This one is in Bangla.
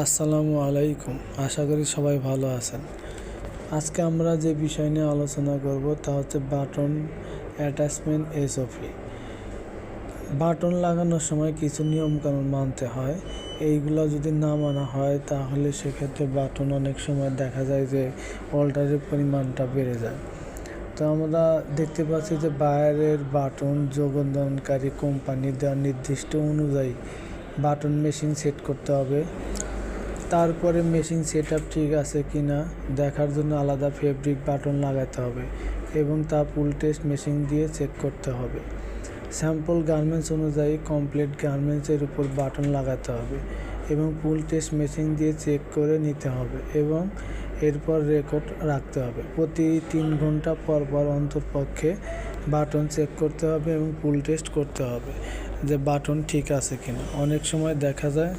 আসসালামু আলাইকুম। আশা করি সবাই ভালো আছেন। আজকে আমরা যে বিষয় নিয়ে আলোচনা করব তা হচ্ছে বাটন অ্যাটাচমেন্ট এসওপি। বাটন লাগানোর সময় কিছু নিয়মকানুন মানতে হয়। এইগুলো যদি না মানা হয়, তাহলে সেক্ষেত্রে বাটন অনেক সময় দেখা যায় যে অল্টারের পরিমাণটা বেড়ে যায়। তো আমরা দেখতে পাচ্ছি যে বাইরের বাটন যোগদানকারী কোম্পানি দেওয়ার নির্দিষ্ট অনুযায়ী বাটন মেশিন সেট করতে হবে। তারপরে মেশিন সেট ঠিক আছে কি না দেখার জন্য আলাদা ফেব্রিক বাটন লাগাতে হবে এবং তা পুল টেস্ট মেশিন দিয়ে চেক করতে হবে। স্যাম্পল গার্মেন্টস অনুযায়ী কমপ্লিট গার্মেন্টসের উপর বাটন লাগাতে হবে এবং পুল টেস্ট মেশিন দিয়ে চেক করে নিতে হবে এবং এরপর রেকর্ড রাখতে হবে। প্রতি তিন ঘণ্টা পর পর অন্তরপক্ষে বাটন চেক করতে হবে এবং পুল টেস্ট করতে হবে যে বাটন ঠিক আছে কিনা। অনেক সময় দেখা যায়